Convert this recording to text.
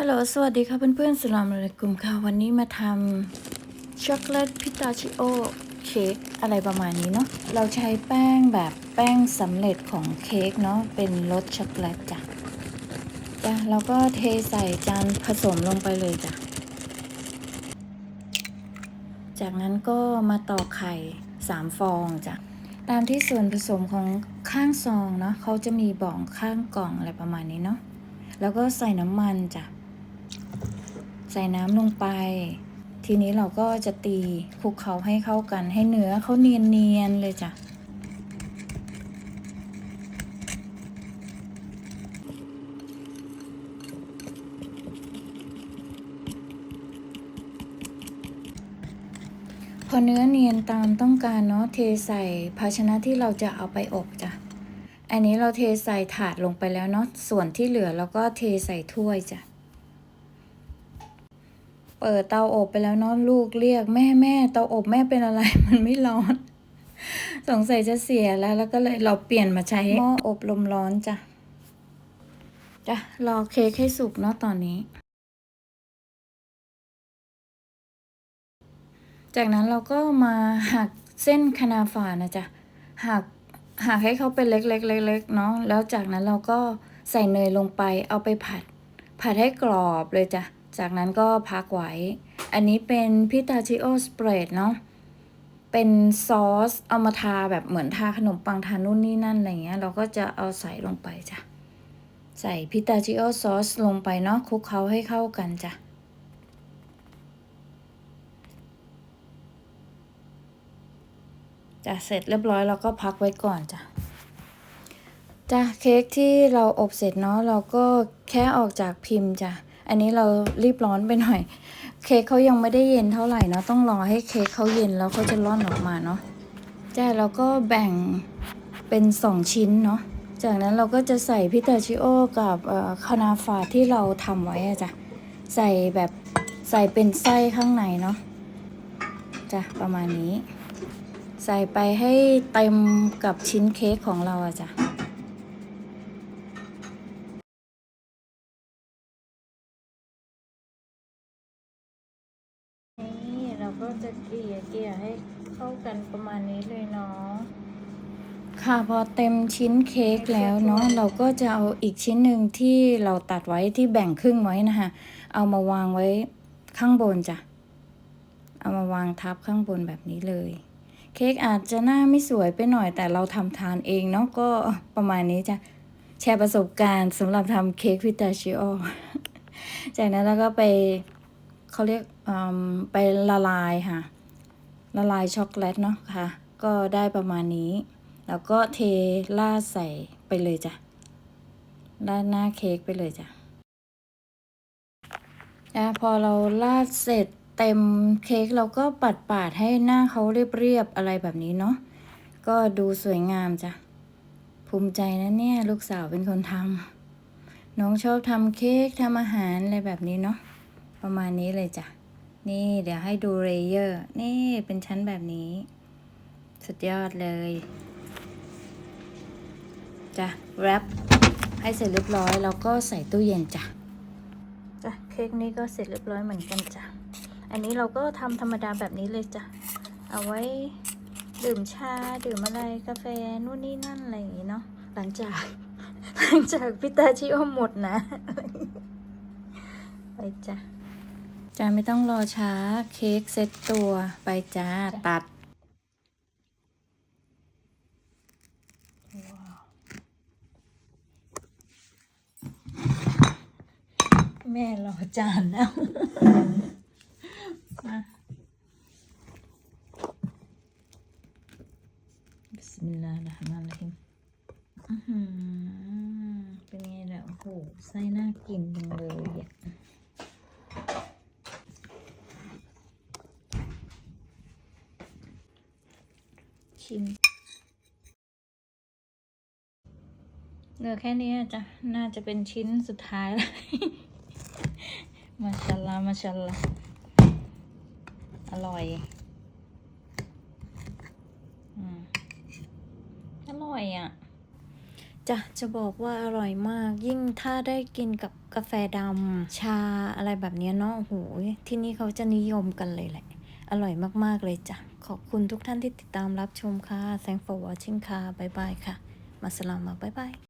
ฮัลโหล สวัสดีค่ะเพื่อนๆสลามอะลัยกุมค่ะ วันนี้มาทำช็อกโกแลตพิตาชิโอเค้กอะไรประมาณนี้เนาะ เราใช้แป้งแบบแป้งสำเร็จของเค้กเนาะ เป็นรสช็อกโกแลตจ้ะ จ้ะ แล้วก็เทใส่จานผสมลงไปเลยจ้ะ จากนั้นก็มาตอกไข่ 3 ฟองจ้ะ ตามที่ส่วนผสมของข้างซองเนาะเขาจะมีบอกข้างกล่องอะไรประมาณนี้เนาะ แล้วก็ใส่น้ำมันจ้ะ ส่น้ำลงไป ทีนี้เราก็จะตีคลุกเขาให้เข้ากันให้เนื้อเขาเนียนๆเลยจ้ะพอเนื้อเนียนตามต้องการเนาะเทใส่ภาชนะที่เราจะเอาไปอบจ้ะ อันนี้เราเทใส่ถาดลงไปแล้วเนาะส่วนที่เหลือเราก็เทใส่ถ้วยจ้ะ เปิดเตาอบไปแล้วเนาะลูกเรียกแม่แม่เตาอบแม่เป็นอะไรมันไม่ร้อน สงสัยจะเสียแล้ว แล้วก็เลยเราเปลี่ยนมาใช้หม้ออบลมร้อนจ้ะจ้ะรอเค้กให้สุกเนาะตอนนี้ จากนั้นเราก็มาหักเส้นคานาฟานะจ๊ะหักหักให้เขาเป็นเล็กๆเล็กๆเนาะแล้วจากนั้นเราก็ใส่เนยลงไปเอาไปผัด ผัดให้กรอบเลยจ้ะ จากนั้นก็พักไว้ อันนี้เป็นพิตาชิโอสเปรดเนาะ เป็นซอสเอามาทาแบบเหมือนทาขนมปังทานู่นนี่นั่นอะไรเงี้ย เราก็จะเอาใส่ลงไปจ้ะ ใส่พิตาชิโอซอสลงไปเนาะคลุกเคล้าให้เข้ากันจ้ะจ้ะเสร็จเรียบร้อยเราก็พักไว้ก่อนจ้ะจ้ะเค้กที่เราอบเสร็จเนาะเราก็แค่ออกจากพิมพ์จ้ะ อันนี้เรารีบร้อนไปหน่อย เค้กเขายังไม่ได้เย็นเท่าไหร่นะ ต้องรอให้เค้กเขาเย็นแล้วเขาจะร่อนออกมาเนาะจ้ะเราก็แบ่งเป็นสองชิ้นเนาะ จากนั้นเราก็จะใส่พิตาชิโอกับอ่อคานาฟาที่เราทำไว้อะจ้ะ ใส่แบบใส่เป็นไส้ข้างในเนาะจ้ะประมาณนี้ ใส่ไปให้เต็มกับชิ้นเค้กของเราอะจ้ะ นี่เราก็จะเกลี่ยเกลี่ยให้เข้ากันประมาณนี้เลยเนาะค่ะพอเต็มชิ้นเค้กแล้วเนาะเราก็จะเอาอีกชิ้นหนึ่งที่เราตัดไว้ที่แบ่งครึ่งไว้นะคะเอามาวางไว้ข้างบนจ้ะเอามาวางทับข้างบนแบบนี้เลย เค้กอาจจะหน้าไม่สวยไปหน่อยแต่เราทำทานเองเนาะก็ประมาณนี้จ้ะแชร์ประสบการณ์สำหรับทำเค้กพิตาชิโอจากนั้นเราก็ไป เขาเรียกอืมไปละลายค่ะ ละลายช็อกโกแลตเนาะค่ะ ก็ได้ประมาณนี้ แล้วก็เทราดใส่ไปเลยจ้ะราดหน้าเค้กไปเลยจ้ะอะพอเราราดเสร็จเต็มเค้กเราก็ปัดปาดให้หน้าเขาเรียบๆอะไรแบบนี้เนาะก็ดูสวยงามจ้ะภูมิใจนะเนี่ย ลูกสาวเป็นคนทำน้องชอบทำเค้กทำอาหารอะไรแบบนี้เนาะ ประมาณนี้เลยจ้ะ นี่เดี๋ยวให้ดูเลเยอร์ นี่เป็นชั้นแบบนี้ สุดยอดเลยจ้ะแรปให้เสร็จเรียบร้อย แล้วก็ใส่ตู้เย็นจ้ะจ้ะเค้กนี้ก็เสร็จเรียบร้อยเหมือนกันจ้ะ อันนี้เราก็ทำธรรมดาแบบนี้เลยจ้ะ เอาไว้ดื่มชา ดื่มอะไรกาแฟนู่นนี่นั่นอะไรอย่างงี้เนาะหลังจาก หลังจากพิตาชิโอหมดนะ ไปจ้ะ จ้าไม่ต้องรอช้าเค้กเซ็ตตัวไปจ้าตัดแม่รอจานแล้วมาบิสมิลลาห์ระห์มานิรเราะฮีมอื้อหือเป็นไงล่ะ โอ้โห ไส้น่ากินจังเลยอะ ชิมเหลือแค่นี้อะจ้ะ น่าจะเป็นชิ้นสุดท้ายแล้วมาชัลลามาชัลลาอร่อยอืมอร่อยอะจ้ะจะบอกว่าอร่อยมาก ยิ่งถ้าได้กินกับกาแฟดำชาอะไรแบบนี้เนาะโอ้โหที่นี่เขาจะนิยมกันเลยแหละ อร่อยมาก ๆ เลยจ้ะ ขอบคุณทุกท่านที่ติดตามรับชมค่ะ thank for watching ค่ะ บ๊ายบายค่ะ มาสลามมาบ๊ายบาย